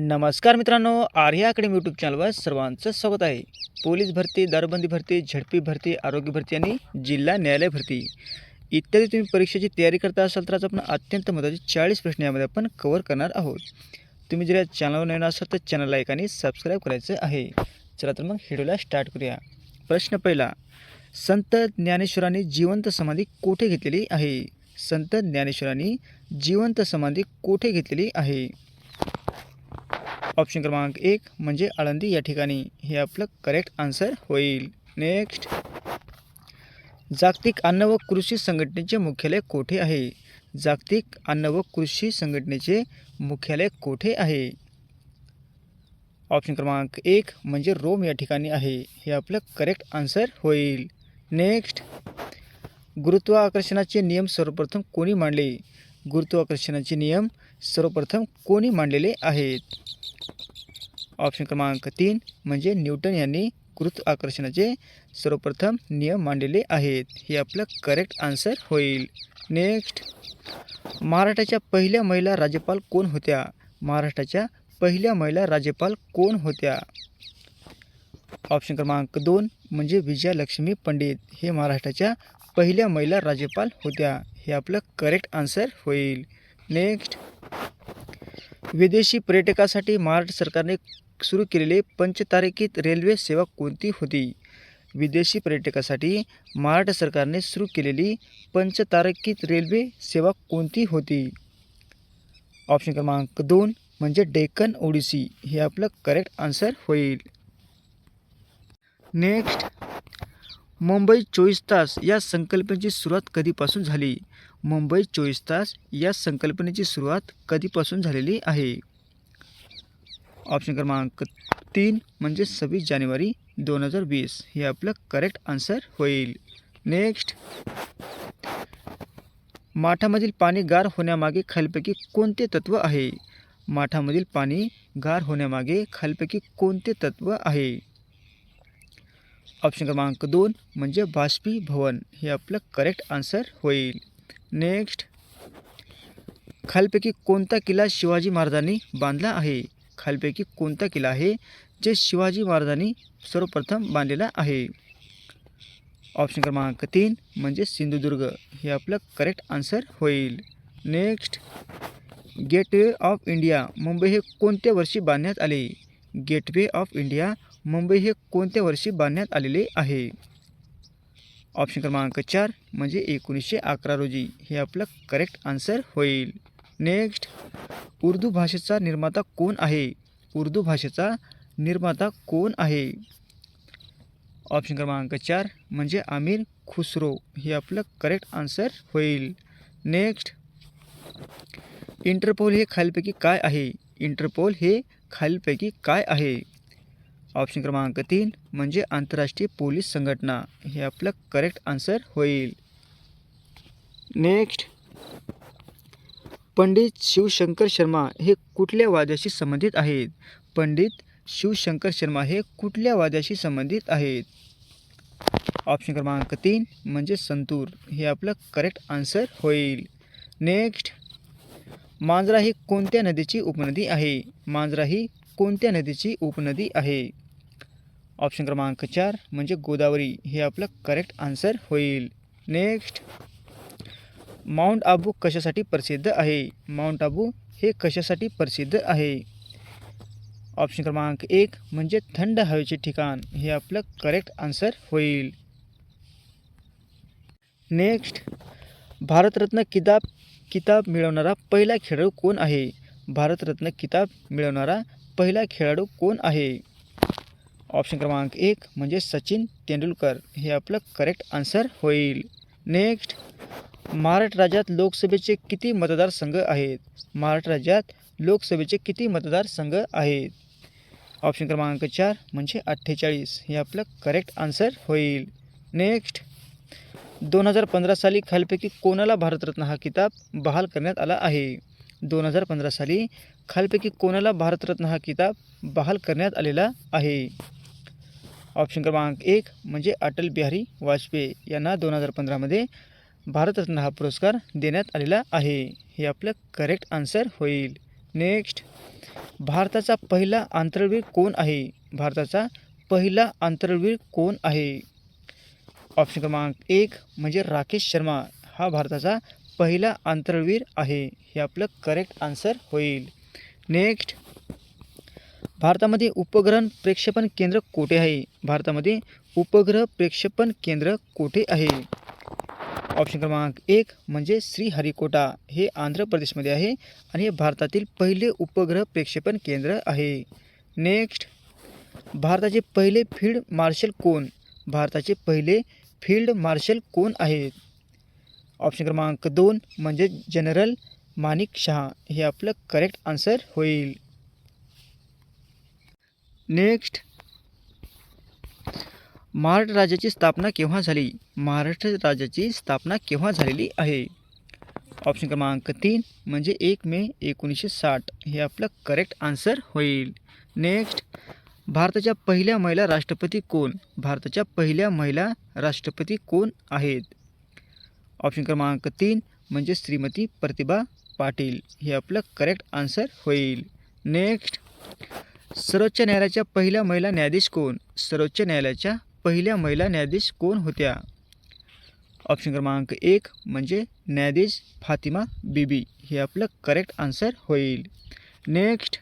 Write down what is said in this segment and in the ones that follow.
नमस्कार मित्रांनो Arya academy YouTube चॅनलवर सर्वांचं स्वागत आहे. पोलीस भरती दारूबंदी भरती झडपी भरती आरोग्य भरती आणि जिल्हा न्यायालय भरती. इत्यादी तुम्ही परीक्षेची तयारी करता असाल तर आज आपण अत्यंत महत्त्वाचे चाळीस प्रश्न यामध्ये आपण कवर करणार आहोत. तुम्ही जर या चॅनलवर नवीन असाल तर चॅनलला लाईक आणि सबस्क्राईब करायचं आहे. चला तर मग व्हिडिओला स्टार्ट करूया. प्रश्न पहिला संत ज्ञानेश्वरांनी जिवंत समाधी कोठे घेतलेली आहे? संत ज्ञानेश्वरांनी जिवंत समाधी कोठे घेतलेली आहे? ऑप्शन क्रमांक एक म्हणजे आळंदी या ठिकाणी. हे आपलं करेक्ट आन्सर होईल. नेक्स्ट जागतिक अन्न व कृषी संघटनेचे मुख्यालय कोठे आहे? जागतिक अन्न व कृषी संघटनेचे मुख्यालय कोठे आहे? ऑप्शन क्रमांक एक म्हणजे रोम या ठिकाणी आहे. हे आपलं करेक्ट आन्सर होईल. नेक्स्ट गुरुत्वाकर्षणाचे नियम सर्वप्रथम कोणी मांडले? गुरुत्वाकर्षणाचे नियम सर्वप्रथम कोणी मांडलेले आहेत? ऑप्शन क्रमांक तीन म्हणजे न्यूटन यांनी गुरुत्वाकर्षणाचे सर्वप्रथम नियम मांडलेले आहेत. हे आपलं करेक्ट आन्सर होईल. नेक्स्ट महाराष्ट्राच्या पहिल्या महिला राज्यपाल कोण होत्या? महाराष्ट्राच्या पहिल्या महिला राज्यपाल कोण होत्या? ऑप्शन क्रमांक दोन म्हणजे विजयालक्ष्मी पंडित. हे महाराष्ट्राच्या पहिल्या महिला राज्यपाल होत्या. हे आपलं करेक्ट आन्सर होईल. नेक्स्ट विदेशी पर्यटकासाठी महाराष्ट्र सरकारने सुरू केलेली पंचतारांकित रेल्वे सेवा कोणती होती? विदेशी पर्यटकासाठी महाराष्ट्र सरकारने सुरू केलेली पंचतारांकित रेल्वे सेवा कोणती होती? ऑप्शन क्रमांक दोन म्हणजे डेक्कन ओडिसी. हे आपलं करेक्ट आन्सर होईल. नेक्स्ट मुंबई चोवीस तास या संकल्पनेची सुरुवात कधीपासून झाली? मुंबई चोवीस तास या संकल्पनेची सुरुवात कधीपासून झालेली आहे? ऑप्शन क्रमांक तीन म्हणजे सव्वीस जानेवारी दोन हजार वीस. हे आपलं करेक्ट आन्सर होईल. नेक्स्ट माठामधील पाणी गार होण्यामागे खालपैकी कोणते तत्त्व आहे? माठामधील पाणी गार होण्यामागे खालपैकी कोणते तत्त्व आहे? ऑप्शन क्रमांक दोन म्हणजे बाष्पीभवन हे आपलं करेक्ट आन्सर होईल. नेक्स्ट खालपैकी कोणता किल्ला शिवाजी महाराजांनी बांधला आहे? खालपैकी कोणता किल्ला आहे जे शिवाजी महाराजांनी सर्वप्रथम बांधलेला आहे? ऑप्शन क्रमांक तीन म्हणजे सिंधुदुर्ग. हे आपलं करेक्ट आन्सर होईल. Next gateway of India Mumbai हे कोणत्या वर्षी बांधण्यात आले? गेटवे ऑफ इंडिया मुंबई हे कोणत्या वर्षी बांधण्यात आलेले आहे? ऑप्शन क्रमांक चार म्हणजे एकोणीसशे अकरा रोजी. हे आपलं करेक्ट आन्सर होईल. नेक्स्ट उर्दू भाषेचा निर्माता कोण आहे? उर्दू भाषेचा निर्माता कोण आहे? ऑप्शन क्रमांक चार म्हणजे आमिर खुसरो. हे आपलं करेक्ट आन्सर होईल. नेक्स्ट इंटरपोल हे खालीलपैकी काय आहे? इंटरपोल हे खालीलपैकी काय आहे? ऑप्शन क्रमांक तीन म्हणजे आंतरराष्ट्रीय पोलीस संघटना. हे आपलं करेक्ट आन्सर होईल. नेक्स्ट पंडित शिवशंकर शर्मा हे कुठल्या वाद्याशी संबंधित आहेत? पंडित शिवशंकर शर्मा हे कुठल्या वाद्याशी संबंधित आहेत? ऑप्शन क्रमांक तीन म्हणजे संतूर. हे आपलं करेक्ट आन्सर होईल. नेक्स्ट मांजरा ही कोणत्या नदीची उपनदी आहे? मांजरा ही कोणत्या नदीची उपनदी आहे? ऑप्शन क्रमांक चार म्हणजे गोदावरी. हे आपलं करेक्ट आन्सर होईल. नेक्स्ट माउंट आबू कशासाठी प्रसिद्ध आहे? माउंट आबू हे कशासाठी प्रसिद्ध आहे? ऑप्शन क्रमांक एक म्हणजे थंड हवेचे ठिकाण. हे आपलं करेक्ट आन्सर होईल. नेक्स्ट भारतरत्न किताब किताब मिळवणारा पहिला खेळाडू कोण आहे? भारतरत्न किताब मिळवणारा पहिला खेळाडू कोण आहे? ऑप्शन क्रमांक एक म्हणजे सचिन तेंडुलकर. हे आपलं करेक्ट आन्सर होईल. नेक्स्ट महाराष्ट्र राज्यात लोकसभेचे किती मतदारसंघ आहेत? महाराष्ट्र राज्यात लोकसभेचे किती मतदारसंघ आहेत? ऑप्शन क्रमांक चार म्हणजे अठ्ठेचाळीस. हे आपलं करेक्ट आन्सर होईल. नेक्स्ट दोन हजार पंधरा साली खालपैकी कोणाला भारतरत्न हा किताब बहाल करण्यात आला आहे? दोन हजार पंधरा साली खालपैकी कोणाला भारतरत्न हा किताब बहाल करण्यात आलेला आहे? ऑप्शन क्रमांक एक म्हणजे अटल बिहारी वाजपेयी यांना दोन हजार पंधरामध्ये भारतरत्न हा पुरस्कार देण्यात आलेला आहे. हे आपलं करेक्ट आन्सर होईल. नेक्स्ट भारताचा पहिला आंतरवीर कोण आहे? भारताचा पहिला आंतरवीर कोण आहे? ऑप्शन क्रमांक एक म्हणजे राकेश शर्मा हा भारताचा पहिला आंतरवीर आहे. हे आपलं करेक्ट आन्सर होईल. नेक्स्ट भारतामध्ये उपग्रह प्रेक्षेपण केंद्र कोठे आहे? भारतामध्ये उपग्रह प्रेक्षेपण केंद्र कोठे आहे? ऑप्शन क्रमांक एक म्हणजे श्रीहरिकोटा हे आंध्र प्रदेशमध्ये आहे आणि हे भारतातील पहिले उपग्रह प्रक्षेपण केंद्र आहे. नेक्स्ट भारताचे पहिले फील्ड मार्शल कोण? भारताचे पहिले फील्ड मार्शल कोण आहेत? ऑप्शन क्रमांक दोन म्हणजे जनरल माणिक शहा. हे आपलं करेक्ट आन्सर होईल. नेक्स्ट महाराष्ट्र राज्याची स्थापना केव्हा झाली? महाराष्ट्र राज्याची स्थापना केव्हा झालेली आहे? ऑप्शन क्रमांक तीन म्हणजे एक मे एकोणीसशे साठ. हे आपलं करेक्ट आन्सर होईल. नेक्स्ट भारताच्या पहिल्या महिला राष्ट्रपती कोण? भारताच्या पहिल्या महिला राष्ट्रपती कोण आहेत? ऑप्शन क्रमांक तीन म्हणजे श्रीमती प्रतिभा पाटील. हे आपलं करेक्ट आन्सर होईल. नेक्स्ट सर्वोच्च न्यायालयाच्या पहिल्या महिला न्यायाधीश कोण? सर्वोच्च न्यायालयाच्या पहिल्या महिला न्यायाधीश कोण होत्या? ऑप्शन क्रमांक एक म्हणजे न्यायाधीश फातिमा बीबी. हे आपलं करेक्ट आन्सर होईल. नेक्स्ट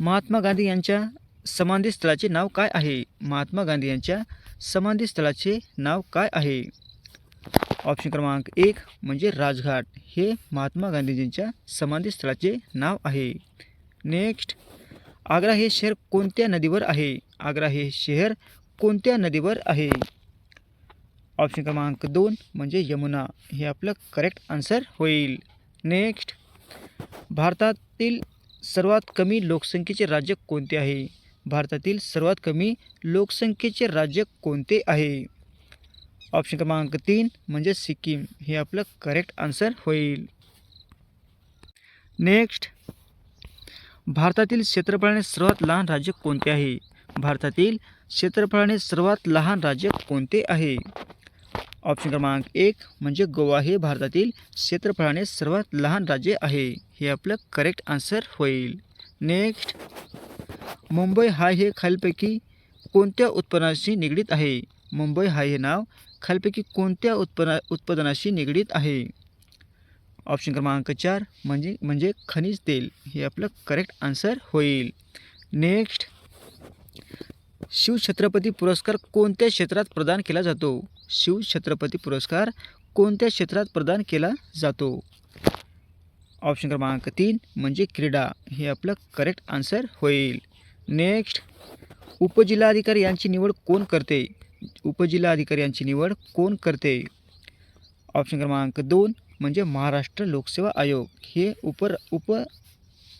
महात्मा गांधी यांच्या समाधी स्थळाचे नाव काय आहे? महात्मा गांधी यांच्या समाधी स्थळाचे नाव काय आहे? ऑप्शन क्रमांक एक म्हणजे राजघाट. हे महात्मा गांधीजींच्या समाधी स्थळाचे नाव आहे. नेक्स्ट आग्रा हे शहर कोणत्या नदीवर आहे? आग्रा हे शहर कोणत्या नदीवर आहे? ऑप्शन क्रमांक दोन म्हणजे यमुना. हे आपलं करेक्ट आन्सर होईल. नेक्स्ट भारतातील सर्वात कमी लोकसंख्येचे राज्य कोणते आहे? भारतातील सर्वात कमी लोकसंख्येचे राज्य कोणते आहे? ऑप्शन क्रमांक तीन म्हणजे सिक्कीम. हे आपलं करेक्ट आन्सर होईल. नेक्स्ट भारतातील क्षेत्रफळाने सर्वात लहान राज्य कोणते आहे? भारतातील क्षेत्रफळाने सर्वात लहान राज्य कोणते आहे? ऑप्शन क्रमांक एक म्हणजे गोवा हे भारतातील क्षेत्रफळाने सर्वात लहान राज्य आहे. हे आपलं करेक्ट आन्सर होईल. नेक्स्ट मुंबई हाय हे खालीलपैकी कोणत्या उत्पन्नाशी निगडीत आहे? मुंबई हाय हे नाव खालीलपैकी कोणत्या उत्पन्ना उत्पादनाशी निगडीत आहे? ऑप्शन क्रमांक चार म्हणजे म्हणजे खनिज तेल. हे आपलं करेक्ट आन्सर होईल. नेक्स्ट शिवछत्रपती पुरस्कार कोणत्या क्षेत्रात प्रदान केला जातो? शिवछत्रपती पुरस्कार कोणत्या क्षेत्रात प्रदान केला जातो? ऑप्शन क्रमांक तीन म्हणजे क्रीडा. हे आपलं करेक्ट आन्सर होईल. नेक्स्ट उपजिल्हाधिकारी यांची निवड कोण करते? उपजिल्हाधिकारी यांची निवड कोण करते? ऑप्शन क्रमांक दोन म्हणजे महाराष्ट्र लोकसेवा आयोग हे उपर उप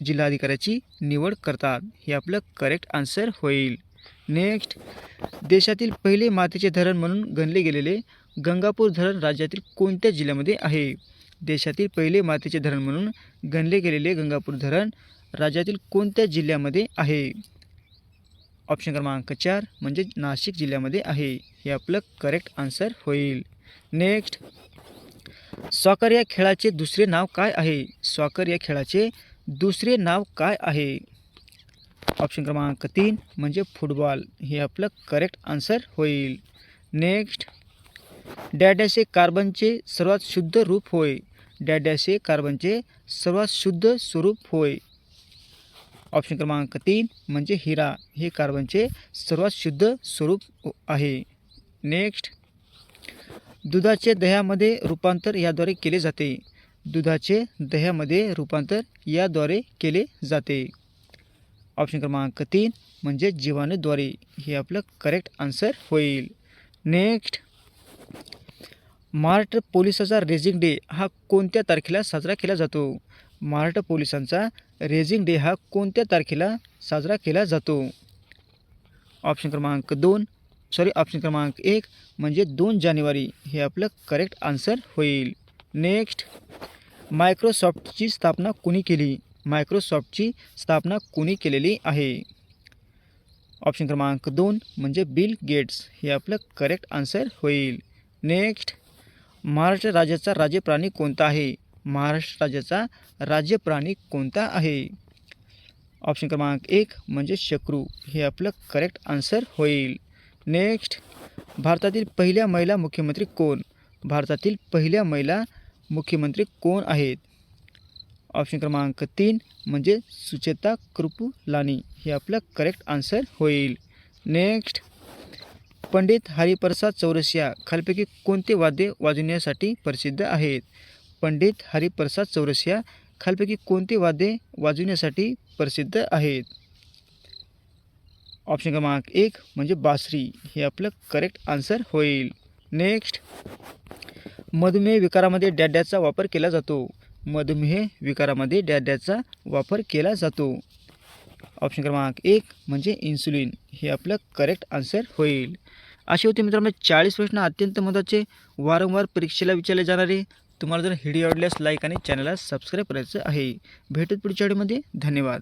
जिल्हाधिकाऱ्याची निवड करतात. हे आपलं करेक्ट आन्सर होईल. नेक्स्ट देशातील पहिले मातीचे धरण म्हणून गणले गेलेले गंगापूर धरण राज्यातील कोणत्या जिल्ह्यामध्ये आहे? देशातील पहिले मातीचे धरण म्हणून गणले गेलेले गंगापूर धरण राज्यातील कोणत्या जिल्ह्यामध्ये आहे? ऑप्शन क्रमांक चार म्हणजे नाशिक जिल्ह्यामध्ये आहे. हे आपलं करेक्ट आन्सर होईल. नेक्स्ट सॉकर या खेळाचे दुसरे नाव काय आहे? सॉकर या खेळाचे दुसरे नाव काय आहे? ऑप्शन क्रमांक तीन म्हणजे फुटबॉल हे आपलं करेक्ट आन्सर होईल. नेक्स्ट डॅडॅस हे कार्बनचे सर्वात शुद्ध रूप होय. डॅडॅस हे कार्बनचे सर्वात शुद्ध स्वरूप होय. ऑप्शन क्रमांक तीन म्हणजे हिरा. हे कार्बनचे सर्वात शुद्ध स्वरूप आहे. नेक्स्ट दुधाचे दह्यामध्ये रूपांतर याद्वारे केले जाते. दुधाचे दह्यामध्ये रूपांतर याद्वारे केले जाते. ऑप्शन क्रमांक तीन म्हणजे जीवाणूद्वारे. हे आपलं करेक्ट आन्सर होईल. नेक्स्ट महाराष्ट्र पोलिसाचा रेझिंग डे हा कोणत्या तारखेला साजरा केला जातो? महाराष्ट्र पोलिसांचा रेझिंग डे हा कोणत्या तारखेला साजरा केला जातो? ऑप्शन क्रमांक दोन सॉरी ऑप्शन क्रमांक एक म्हणजे दोन जानेवारी हे आपलं करेक्ट आन्सर होईल. नेक्स्ट मायक्रोसॉफ्टची स्थापना कोणी केली? मायक्रोसॉफ्टची स्थापना कोणी केलेली आहे? ऑप्शन क्रमांक दोन म्हणजे बिल गेट्स हे आपलं करेक्ट आन्सर होईल. नेक्स्ट महाराष्ट्र राज्याचा राज्यप्राणी कोणता आहे? महाराष्ट्र राज्याचा राज्य प्राणी कोणता आहे? ऑप्शन क्रमांक एक म्हणजे शक्रू हे आपलं करेक्ट आन्सर होईल. नेक्स्ट भारतातील पहिल्या महिला मुख्यमंत्री कोण? भारतातील पहिल्या महिला मुख्यमंत्री कोण आहेत? ऑप्शन क्रमांक तीन म्हणजे सुचेता कृपुलानी. हे आपलं करेक्ट आन्सर होईल. नेक्स्ट पंडित हरिप्रसाद चौरसिया खालपैकी कोणते वाद्य वाजवण्यासाठी प्रसिद्ध आहेत? पंडित हरिप्रसाद चौरसिया खालपैकी कोणते वाद्य वाजवण्यासाठी प्रसिद्ध आहेत? ऑप्शन क्रमांक एक म्हणजे बासरी. हे आपलं करेक्ट आन्सर होईल. नेक्स्ट मधुमेह विकारामध्ये डॅड्याचा वापर केला जातो. मधुमेह विकारामध्ये डॅड्याचा वापर केला जातो. ऑप्शन क्रमांक एक म्हणजे इन्सुलिन हे आपलं करेक्ट आन्सर होईल. असे होते मित्रांनो चाळीस प्रश्न अत्यंत महत्त्वाचे. वारंवार परीक्षेला विचारले जाणारे. तुम्हाला जर व्हिडिओ आवडल्यास लाईक आणि चॅनलला सबस्क्राईब करायचं आहे. भेटत पुढच्या व्हिडिओमध्ये धन्यवाद.